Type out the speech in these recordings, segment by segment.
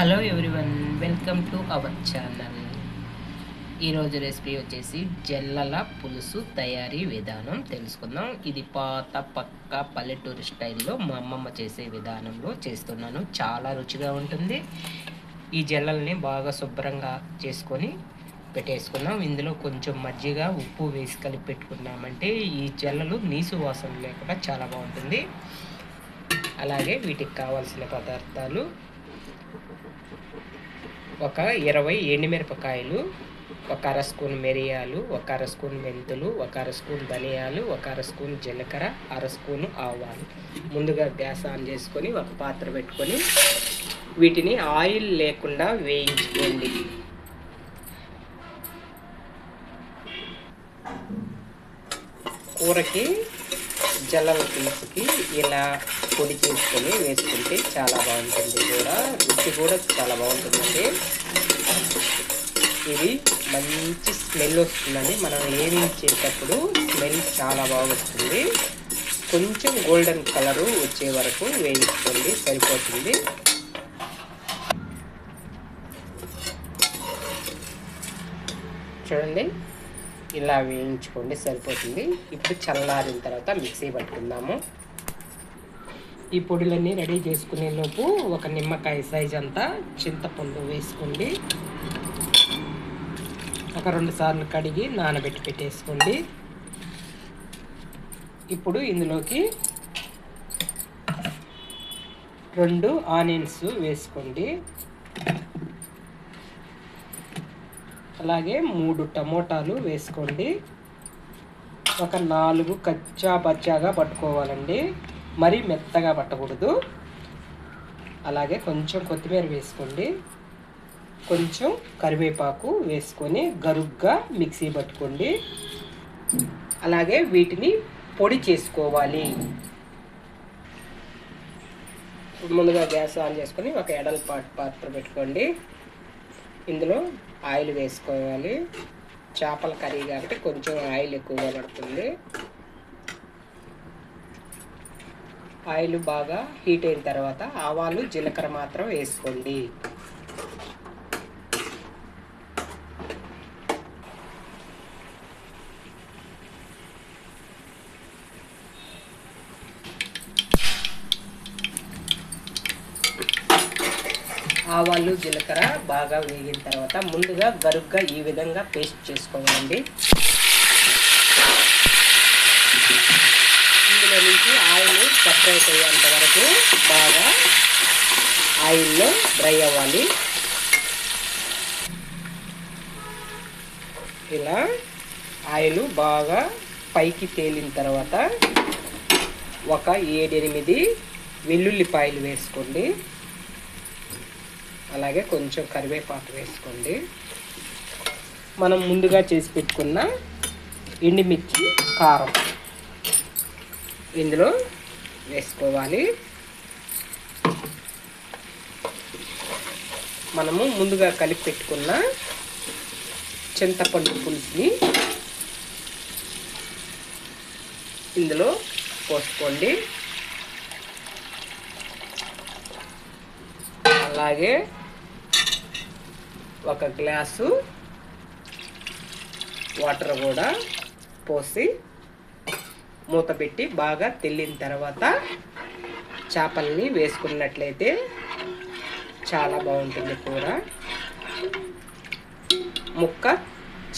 Hello everyone welcome to our channel. ఈరోజు recipe వచ్చేసి జల్లల పులుసు తయారీ విధానం తెలుసుకుందాం. ఇది పాత పక్క పల్లెటూరు స్టైల్లో మా అమ్మమ్మ చేసే విధానంలో చేస్తున్నాను. చాలా రుచిగా ఉంటుంది. ఈ జల్లల్ని బాగా శుభ్రంగా చేసుకొని పెట్టేసుకున్నాం ఇందులో కొంచెం మజ్జిగ ఉప్పు వేసి కలిపి పెట్టుకున్నామంటే ఈ జల్లలు నీసు వాసన లేకుండా చాలా బాగుంటుంది. అలాగే వీటికి కావాల్సిన పదార్థాలు ఒక ఇరవై ఎండుమిరపకాయలు ఒక అర స్పూన్ మిరియాలు ఒక అర స్పూన్ మెంతులు ఒక అర స్పూన్ ధనియాలు ఒక అర స్పూన్ జీలకర్ర అర స్పూన్ ఆవాలు. ముందుగా గ్యాస్ ఆన్ చేసుకొని ఒక పాత్ర పెట్టుకొని వీటిని ఆయిల్ లేకుండా వేయించుకోండి. కూరకి జల్లల పులుసుకి ఇలా పొడి చేసుకొని వేసుకుంటే చాలా బాగుంటుంది కూడా. రుచి కూడా చాలా బాగుంటుందండి. ఇది మంచి స్మెల్ వస్తుందండి. మనం వేయించేటప్పుడు స్మెల్ చాలా బాగుంటుంది కొంచెం గోల్డెన్ కలరు వచ్చే వరకు వేయించుకోండి. సరిపోతుంది. చూడండి. ఇలా వేయించుకోండి సరిపోతుంది. ఇప్పుడు చల్లారిన తర్వాత మిక్సీ పట్టుకుందాము. ఈ పొడులన్నీ రెడీ చేసుకునే లోపు ఒక నిమ్మకాయ సైజ్ అంతా చింతపండు వేసుకోండి. ఒక రెండు సార్లు కడిగి నానబెట్టి పెట్టేసుకోండి. ఇప్పుడు ఇందులోకి రెండు ఆనియన్స్ వేసుకోండి. అలాగే మూడు టమోటాలు వేసుకోండి. ఒక నాలుగు కచ్చా పచ్చాగా పట్టుకోవాలండి. మరీ మెత్తగా పట్టకూడదు. అలాగే కొంచెం కొత్తిమీర వేసుకోండి. కొంచెం కరివేపాకు వేసుకొని గరుగ్గా మిక్సీ పట్టుకోండి. అలాగే వీటిని పొడి చేసుకోవాలి. ముందుగా గ్యాస్ ఆన్ చేసుకొని ఒక ఎడల పాత్ర పెట్టుకోండి. ఇందులో ఆయిల్ వేసుకోవాలి. చేపల కర్రీ కాబట్టి కొంచెం ఆయిల్ ఎక్కువగా పడుతుంది. ఆయిల్ బాగా హీట్ అయిన తర్వాత ఆవాలు జీలకర్ర మాత్రం వేసుకోండి. ఆవాలు జీలకర్ర బాగా వేగిన తర్వాత ముందుగా గరుగ్గా ఈ విధంగా పేస్ట్ చేసుకోవాలండి. ఇందులో నుంచి ఆయిల్ సపరేట్ అయ్యేంత వరకు బాగా ఆయిల్లో డ్రై అవ్వాలి. ఇలా ఆయిల్ బాగా పైకి తేలిన తర్వాత ఒక ఏడెనిమిది వెల్లుల్లిపాయలు వేసుకోండి. అలాగే కొంచెం కరివేపాకు వేసుకోండి. మనం ముందుగా చేసి పెట్టుకున్న ఎండుమిర్చి కారం ఇందులో వేసుకోవాలి. మనము ముందుగా కలిపి పెట్టుకున్న చింతపండు పులుసుని ఇందులో పోసుకోండి. అలాగే ఒక గ్లాసు వాటర్ కూడా పోసి మూత పెట్టి బాగా తెల్లిన తర్వాత చేపల్ని వేసుకున్నట్లయితే చాలా బాగుంటుంది కూర. ముక్క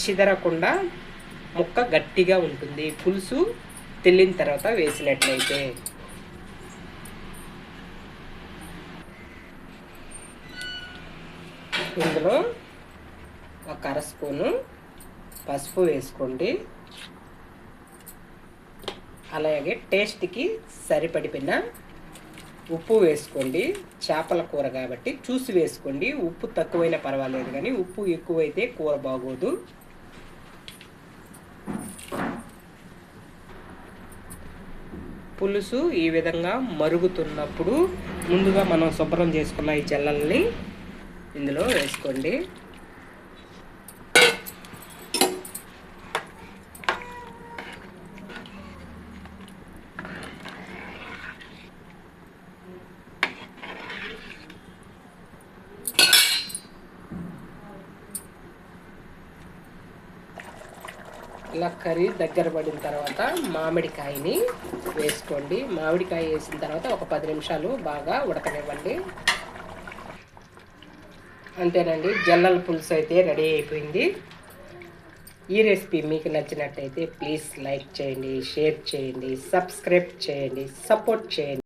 చిదరకుండా ముక్క గట్టిగా ఉంటుంది. పులుసు తెల్లిన తర్వాత వేసినట్లయితే. ఇందులో ఒక అర స్పూను పసుపు వేసుకోండి. అలాగే టేస్ట్కి సరిపడిపోయిన ఉప్పు వేసుకోండి. చేపల కూర కాబట్టి చూసి వేసుకోండి. ఉప్పు తక్కువైనా పర్వాలేదు కానీ ఉప్పు ఎక్కువైతే కూర బాగోదు. పులుసు ఈ విధంగా మరుగుతున్నప్పుడు ముందుగా మనం శుభ్రం చేసుకున్న ఈ జల్లల్ని ఇందులో వేసుకోండి. ఇలా కర్రీ దగ్గర పడిన తర్వాత మామిడికాయని వేసుకోండి. మామిడికాయ వేసిన తర్వాత ఒక పది నిమిషాలు బాగా ఉడకనివ్వండి. అంతేనండి జల్లల పులుసు అయితే రెడీ అయిపోయింది. ఈ రెసిపీ మీకు నచ్చినట్టయితే ప్లీజ్ లైక్ చేయండి షేర్ చేయండి సబ్స్క్రైబ్ చేయండి సపోర్ట్ చేయండి.